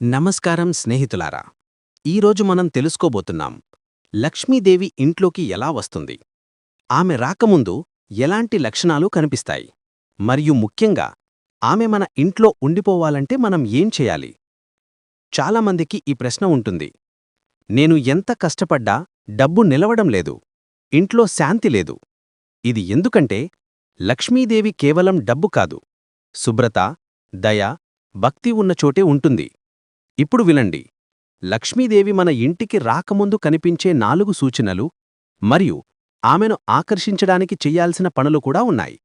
నమస్కారం స్నేహితులారా ఈరోజు మనం తెలుసుకోబోతున్నాం లక్ష్మీదేవి ఇంట్లోకి ఎలా వస్తుంది. ఆమె రాకముందు ఎలాంటి లక్షణాలు కనిపిస్తాయి. మరియు ముఖ్యంగా ఆమె మన ఇంట్లో ఉండిపోవాలంటే మనం ఏం చేయాలి? చాలామందికి ఈ ప్రశ్న ఉంటుంది. నేను ఎంత కష్టపడ్డా డబ్బు నిలవడం లేదు. ఇంట్లో శాంతి లేదు. ఇది ఎందుకంటే లక్ష్మీదేవి కేవలం డబ్బు కాదు. శుభ్రత దయ భక్తి ఉన్న చోటే ఉంటుంది. ఇప్పుడు వినండి. లక్ష్మీదేవి మన ఇంటికి రాకముందు కనిపించే నాలుగు సూచనలు మరియు ఆమెను ఆకర్షించడానికి చెయ్యాల్సిన పనులు కూడా ఉన్నాయి.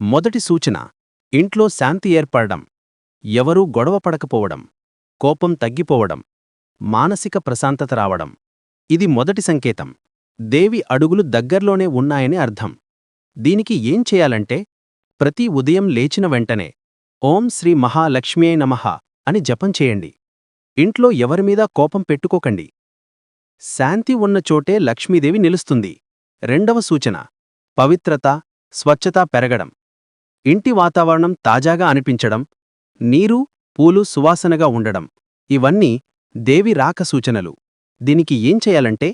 మొదటి సూచన ఇంట్లో శాంతి ఏర్పడడం ఎవరూ గొడవ పడకపోవడం కోపం తగ్గిపోవడం మానసిక ప్రశాంతత రావడం. ఇది మొదటి సంకేతం. దేవి అడుగులు దగ్గర్లోనే ఉన్నాయని అర్థం. దీనికి ఏం చేయాలంటే ప్రతి ఉదయం లేచిన వెంటనే ఓం శ్రీ మహాలక్ష్మీయే నమః అని జపం చేయండి. ఇంట్లో ఎవరిమీదా కోపం పెట్టుకోకండి. శాంతి ఉన్న చోటే లక్ష్మీదేవి నిలుస్తుంది. రెండవ సూచన. పవిత్రత స్వచ్ఛత పెరగడం. ఇంటి వాతావరణం తాజాగా అనిపించడం. నీరు పూలు సువాసనగా ఉండడం. ఇవన్నీ దేవి రాక సూచనలు. దీనికి ఏం చేయాలంటే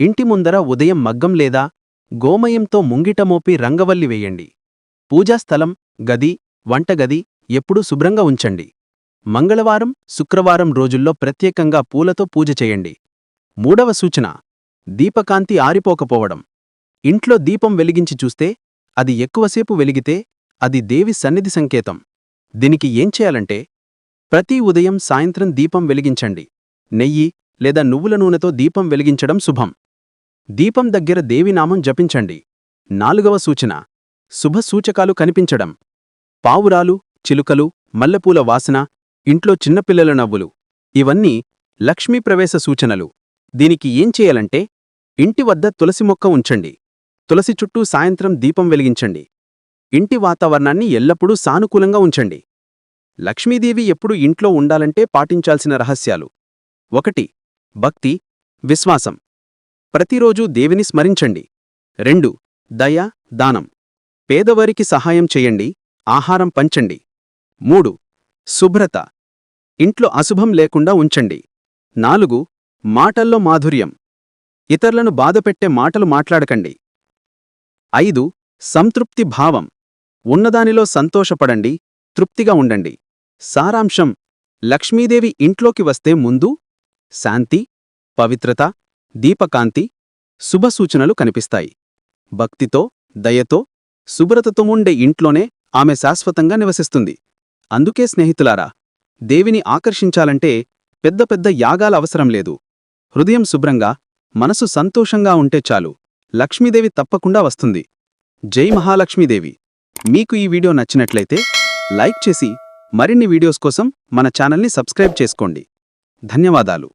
ఇంటి ముందర ఉదయం మగ్గం లేదా గోమయంతో ముంగిటమోపి రంగవల్లి వేయండి. పూజాస్థలం గది వంటగది ఎప్పుడూ శుభ్రంగా ఉంచండి. మంగళవారం శుక్రవారం రోజుల్లో ప్రత్యేకంగా పూలతో పూజ చేయండి. మూడవ సూచన దీపకాంతి ఆరిపోకపోవడం. ఇంట్లో దీపం వెలిగించి చూస్తే అది ఎక్కువసేపు వెలిగితే అది దేవి సన్నిధి సంకేతం. దీనికి ఏం చేయాలంటే ప్రతి ఉదయం సాయంత్రం దీపం వెలిగించండి. నెయ్యి లేదా నువ్వుల నూనెతో దీపం వెలిగించడం శుభం. దీపం దగ్గర దేవినామం జపించండి. నాలుగవ సూచన శుభసూచకాలు కనిపించడం. పావురాలు చిలుకలు మల్లెపూల వాసన ఇంట్లో చిన్నపిల్లల నవ్వులు. ఇవన్నీ లక్ష్మీ ప్రవేశ సూచనలు. దీనికి ఏం చేయాలంటే ఇంటి వద్ద తులసి మొక్క ఉంచండి. తులసి చుట్టూ సాయంత్రం దీపం వెలిగించండి. ఇంటి వాతావరణాన్ని ఎల్లప్పుడూ సానుకూలంగా ఉంచండి. లక్ష్మీదేవి ఎప్పుడు ఇంట్లో ఉండాలంటే పాటించాల్సిన రహస్యాలు. ఒకటి భక్తి విశ్వాసం. ప్రతిరోజూ దేవిని స్మరించండి. రెండు దయ దానం. పేదవారికి సహాయం చేయండి ఆహారం పంచండి. మూడు శుభ్రత. ఇంట్లో అశుభం లేకుండా ఉంచండి. నాలుగు మాటల్లో మాధుర్యం. ఇతరులను బాధపెట్టే మాటలు మాట్లాడకండి. ఐదు సంతృప్తి భావం. ఉన్నదానిలో సంతోషపడండి తృప్తిగా ఉండండి. సారాంశం లక్ష్మీదేవి ఇంట్లోకి వస్తే ముందు శాంతి పవిత్రత దీపకాంతి శుభసూచనలు కనిపిస్తాయి. భక్తితో దయతో శుభ్రతతో ఉండే ఇంట్లోనే ఆమె శాశ్వతంగా నివసిస్తుంది. అందుకే స్నేహితులారా దేవిని ఆకర్షించాలంటే పెద్ద పెద్ద యాగాల అవసరం లేదు. హృదయం శుభ్రంగా మనసు సంతోషంగా ఉంటే చాలు. లక్ష్మీదేవి తప్పకుండా వస్తుంది. జై మహాలక్ష్మీదేవి. మీకు ఈ వీడియో నచ్చినట్లయితే లైక్ చేసి మరిన్ని వీడియోస్ కోసం మన ఛానల్ని సబ్స్క్రైబ్ చేసుకోండి. ధన్యవాదాలు.